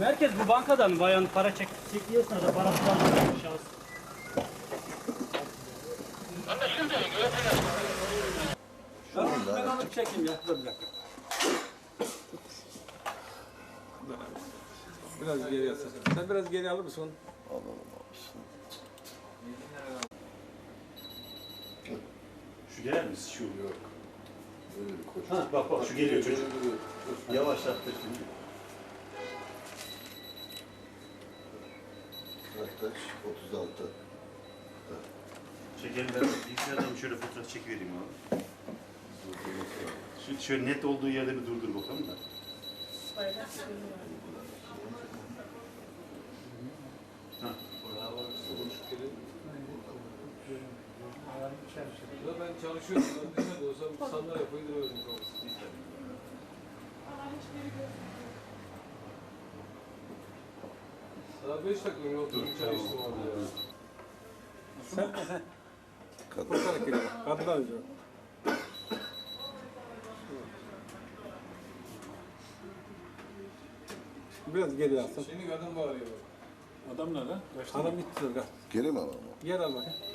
Merkez bu bankadan bayan para çek çektiği esnada parası var şahıs. Ben alıp çekeyim ya. Dur bir dakika. Biraz geri alsın. Sen biraz geri alır mısın? Şu gelir mi? Şu. Yok. Öyle bir koş. Ha, bak bak şu geliyor çocuk. Yavaşlattı şimdi. Yaklaş 36. Çekelim ben bilgisayardan şöyle fotoğraf çekivereyim abi. Şu, şöyle net olduğu yerde bir durdur bakalım da. Ha. Ya ben çalışıyorum. Ben ne de olsa bir sandalye koyduruyorum. Daha 5 dakika önce oturdum çay içtim orada ya. Kadın. Koşarak geliyor. Kadın alacağım. Biraz geri alsın. Şimdi kadın bağırıyor. Adam nerede? Adam gitti. Geri mi alalım? Gel al bakayım.